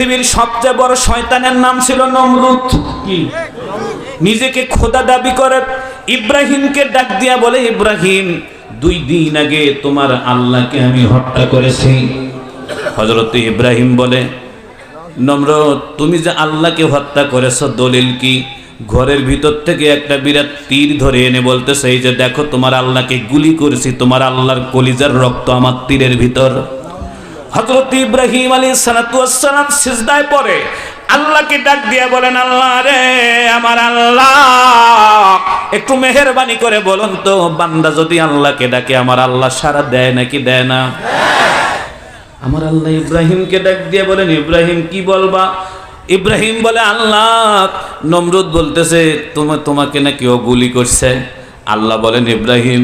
পৃথিবীর সবচেয়ে বড় শয়তানের নাম ছিল নমরুদ। কি? নিজেকে খোদা দাবি করে ইব্রাহিমকে ডাক দিয়া বলে ইব্রাহিম দুই দিন আগে তোমার আল্লাহকে আমি হত্যা করেছি। হজরত ইব্রাহিম বলে নম্রত তুমি যে আল্লাহকে হত্যা করেছ দলিল কি? ঘরের ভিতর থেকে একটা বিরাট তীর ধরে এনে বলতেছে এই যে দেখো তোমার আল্লাহকে গুলি করেছি তোমার আল্লাহর কলিজার রক্ত আমার তীরের ভিতর। হজরত ইব্রাহিম আলী সালাতাম সিজদায় পড়ে, আল্লাহকে ডাক দিয়ে বলেন, আল্লাহ রে, আমার আল্লাহ। একটু মেহরবানি করে বলুন তো, বান্দা যদি আল্লাহকে ডাকে, আমার আল্লাহ সারা দেয় নাকি দেয় না? আমার আল্লাহ ইব্রাহিমকে ডাক দিয়ে বলেন, ইব্রাহিম, কি বলবা? ইব্রাহিম বলে, আল্লাহ, নমরুদ বলতেছে, তোমা, তোমাকে নাকি ও গুলি করছে। আল্লাহ বলেন, ইব্রাহিম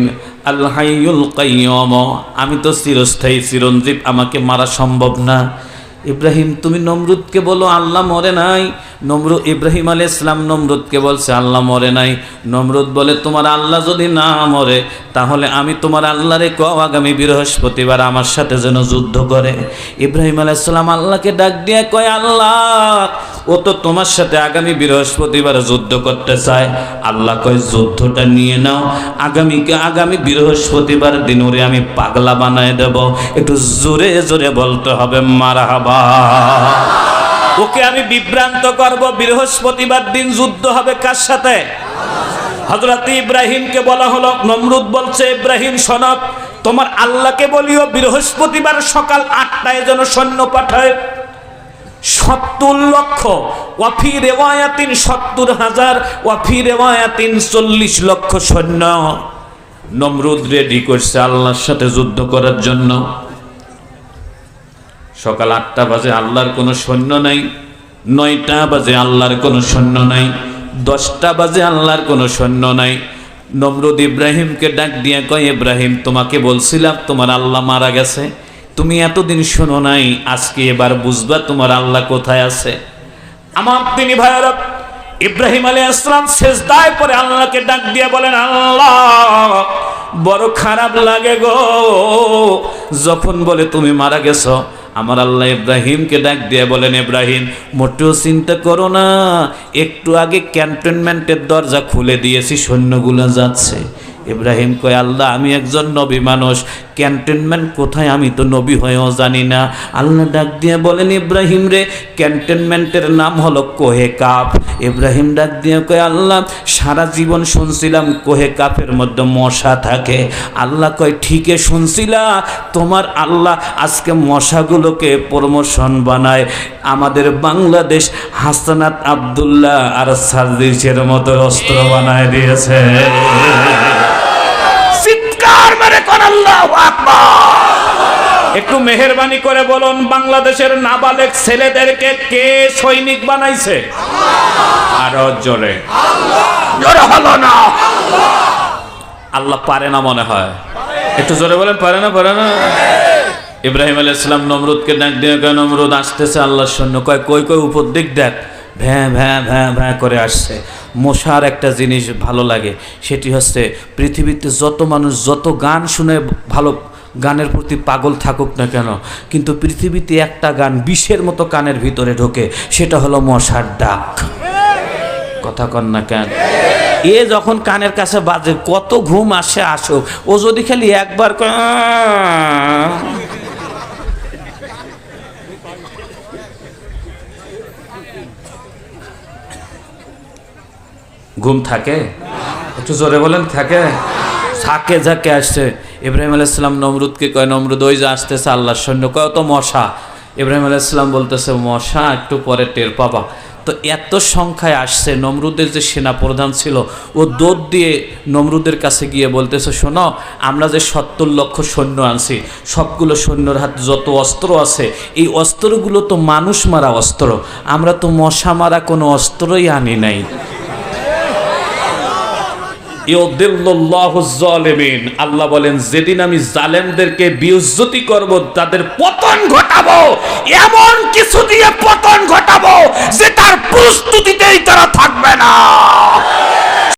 আল্লাহাইউল কাইয়ম আমি তো চিরস্থায়ী, চিরঞ্জীব, আমাকে মারা সম্ভব না। ইব্রাহিম, তুমি নমরুদকে বলো, আল্লাহ মরে নাই। নমরুদ ইব্রাহিম আলী ইসলাম নমরুদকে বলছে, আল্লাহ মরে নাই। নমরুদ বলে, তোমার আল্লাহ যদি না মরে, তাহলে আমি তোমার আল্লাহরে কও, আগামী বৃহস্পতিবার আমার সাথে যেন যুদ্ধ করে। ইব্রাহিম আলী ইসলাম আল্লাহকে ডাক দিয়ে কয়, আল্লাহ ও তো তোমার সাথে আগামী বৃহস্পতিবার যুদ্ধ করতে চায়। আল্লাহ কয়, যুদ্ধটা নিয়ে নাও। আগামীকে আগামী বৃহস্পতিবার দিন ওরে আমি পাগলা বানায় দেব। একটু জোরে জোরে বলতে হবে মারা হাবা ওকে আমি বিভ্রান্ত করব, বৃহস্পতিবার দিন যুদ্ধ হবে কার সাথে? হজরত ইব্রাহিমকে বলা হলো, নমরুদ বলছে, ইব্রাহিম সনব তোমার আল্লাহকে বলিও বৃহস্পতিবার সকাল আটটায় যেন সৈন্য পাঠায়। সত্তর লক্ষ ওয়াফি রেওয়ায়াতিন সত্তর হাজার ওয়াফি রেওয়ায়াতিন চল্লিশ লক্ষ সৈন্য। নমরুদ রেডি করছে আল্লাহর সাথে যুদ্ধ করার জন্য। সকাল আটটা বাজে আল্লাহর কোনো সৈন্য নাই, নয়টা বাজে আল্লাহর কোনো সৈন্য নাই, দশটা বাজে আল্লাহর কোনো সৈন্য নাই। নমরুদ ইব্রাহিমকে ডাক দিয়ে কয়, ইব্রাহিম, তোমাকে বলছিলাম, তোমার আল্লাহ মারা গেছে। তুমি এতদিন শোনো নাই, আজকে এবার বুঝবা তোমার আল্লাহ কোথায় আছে। আমার তিনি ভাইয়ারা, ইব্রাহিম আলী আসলাম শেষ দায় পরে আল্লাহকে ডাক দিয়ে বলেন, আল্লাহ, বড় খারাপ লাগে গো। যখন বলে, তুমি মারা গেছো? আমার আল্লাহ ইব্রাহিমকে ডাক দিয়ে বলেন, ইব্রাহিম, মোটেও চিন্তা করো না। একটু আগে ক্যান্টনমেন্টের দরজা খুলে দিয়েছি, সৈন্যগুলো যাচ্ছে। ইব্রাহিম কয়, আল্লাহ, আমি একজন নবী মানুষ। ক্যান্টনমেন্ট কোথায়? আমি তো নবী হয়েও জানি না। আল্লাহ ডাক দিয়ে বলেন, ইব্রাহিম রে, ক্যান্টনমেন্টের নাম হলো কোহে কাপ ইব্রাহিম ডাক দিয়ে কয়, আল্লাহ, সারা জীবন শুনছিলাম কোহে কাপের মধ্যে মশা থাকে। আল্লাহ কয়, ঠিকই শুনছিলা। তোমার আল্লাহ আজকে মশাগুলোকে প্রমোশন বানায়। আমাদের বাংলাদেশ হাসানাত আবদুল্লাহ আর সার্জিসের মতো অস্ত্র বানায় দিয়েছে চিৎকার মেরে কোন আল্লাহু আকবার একটু মেহরবানি করে বলুন বাংলাদেশের নাবালেক ছেলেদেরকে কে সৈনিক বানাইছে? আরও জোরে। জোরে হলো না। আল্লাহ পারে না মনে হয়। একটু জোরে বলেন পারে না পারে না। ইব্রাহিম আলাইহিস সালাম নমরুদকে ডাক দিয়ে নমরুদ আসতেছে আল্লাহর সৈন্য। কয় কই কই উপর দিক দেখ। ভ্যাঁ ভ্যাঁ ভ্যাঁ ভ্যাঁ করে আসছে। মশার একটা জিনিস ভালো লাগে, সেটি হচ্ছে পৃথিবীতে যত মানুষ যত গান শুনে ভালো গানের প্রতি পাগল থাকুক না কেন, কিন্তু পৃথিবীতে একটা গান বিষের মতো কানের ভিতরে ঢোকে, সেটা হলো মশার ডাক। কথা কন না কেন? এ যখন কানের কাছে বাজে, কত ঘুম আসে আসুক, ও যদি খালি একবার ঘুম থাকে? একটু জোরে বলেন, থাকে? থাকে যাকে আসছে। ইব্রাহিম আলাইসালাম নমরুদকে কয়, নমরুদ, ওই যে আসতেছে আল্লাহর সৈন্য। কয় তো মশা। ইব্রাহিম আলাইসালাম বলতেছে, মশা, একটু পরে টের পাবা। তো এত সংখ্যায় আসছে, নমরুদের যে সেনা প্রধান ছিল, ও দৌড় দিয়ে নমরুদের কাছে গিয়ে বলতেছে, শোনো, আমরা যে সত্তর লক্ষ সৈন্য আনছি, সবগুলো সৈন্যর হাতে যত অস্ত্র আছে, এই অস্ত্রগুলো তো মানুষ মারা অস্ত্র। আমরা তো মশা মারা কোনো অস্ত্রই আনি নাই। আল্লাহ বলেন, যেদিন আমি জালেমদেরকে বিউজ্জতি করব, তাদের পতন ঘটাবো। এমন কিছু দিয়ে পতন ঘটাবো যে তার প্রস্তুতিতেই তারা থাকবে না।